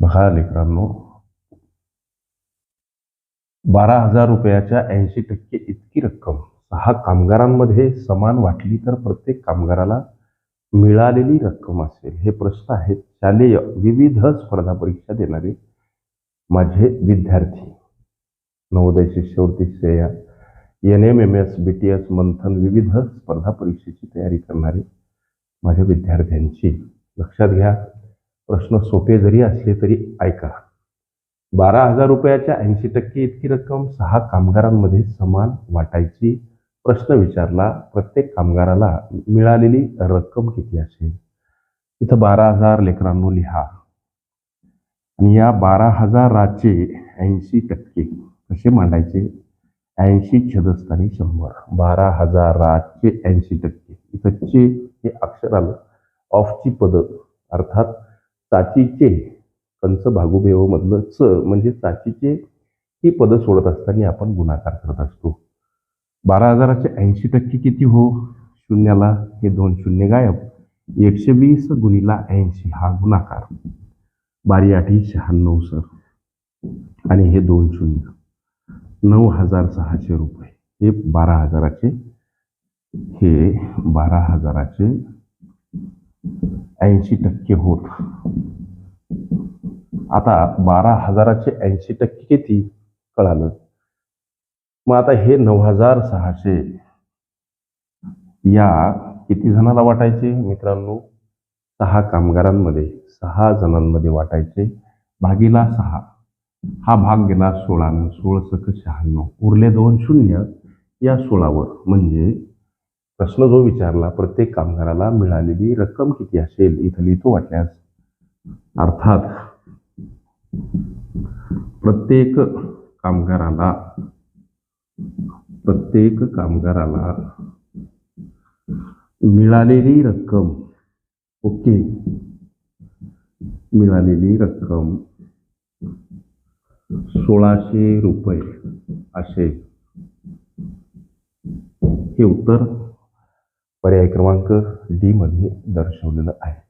बघा लेकरांनो. बारा हजार रुपयाच्या ऐंशी टक्के इतकी रक्कम. सहा कामगारांमध्ये समान वाटली तर प्रत्येक कामगाराला मिळालेली रक्कम असेल. हे प्रश्न आहेत. शालेय विविध स्पर्धा परीक्षा देणारे माझे विद्यार्थी. नवोदय शिष्यवृत्ती Shreya N M M S B T S Manthan विविध स्पर्धा परीक्षेची तयारी करणारे माझ्या विद्यार्थ्यांची. लक्षात घ्या. प्रश्न सोपे जरी असले तरी ऐका. बारा हजार रुपयाच्या ऐंशी टक्के इतकी रक्कम सहा कामगारांमध्ये समान वाटायची प्रश्न विचारला प्रत्येक कामगाराला मिळालेली रक्कम किती असेल? इथं बारा हजार लेकरांनो लिहा. आणि या बारा हजाराचे ऐंशी टक्के कसे मांडायचे? ऐंशी छदस्थानी शंभर. बारा हजाराचे ऐंशी टक्के. इथं चे हे अक्षर आलं. ऑफची पद. अर्थात चाचीचे कंच भागुभेव मधलं च म्हणजे चाचीचे ही पदं सोडत असताना आपण गुणाकार करत असतो. बारा हजाराचे ऐंशी टक्के किती हो? शून्याला हे दोन शून्य गायब. एकशे वीस गुणीला ऐंशी हा गुणाकार. बारी आठी शहाण्णव सर. आणि हे दोन शून्य. नऊ हजार सहाशे रुपये. हे बारा हजाराचे हे बारा हजाराचे ऐंशी टक्के होत. आता बारा हजाराचे ऐंशी टक्के किती कळालं? मग आता हे नऊ हजार सहाशे या किती जणांना वाटायचे? मित्रांनो सहा कामगारांमध्ये सहा जणांमध्ये वाटायचे. भागीला सहा. हा भाग गेला सोळानं सोळ सक शहाण्णव. उरले दोन शून्य या सोळावर. म्हणजे प्रश्न जो विचारला प्रत्येक कामगाराला मिळालेली रक्कम किती असेल? इथं लिहितो वाटल्यास. अर्थात प्रत्येक कामगाराला प्रत्येक कामगाराला मिळालेली रक्कम ओके मिळालेली रक्कम सोळाशे रुपये असे हे उत्तर पर्याय क्रमांक डी मध्ये दर्शवलेलं आहे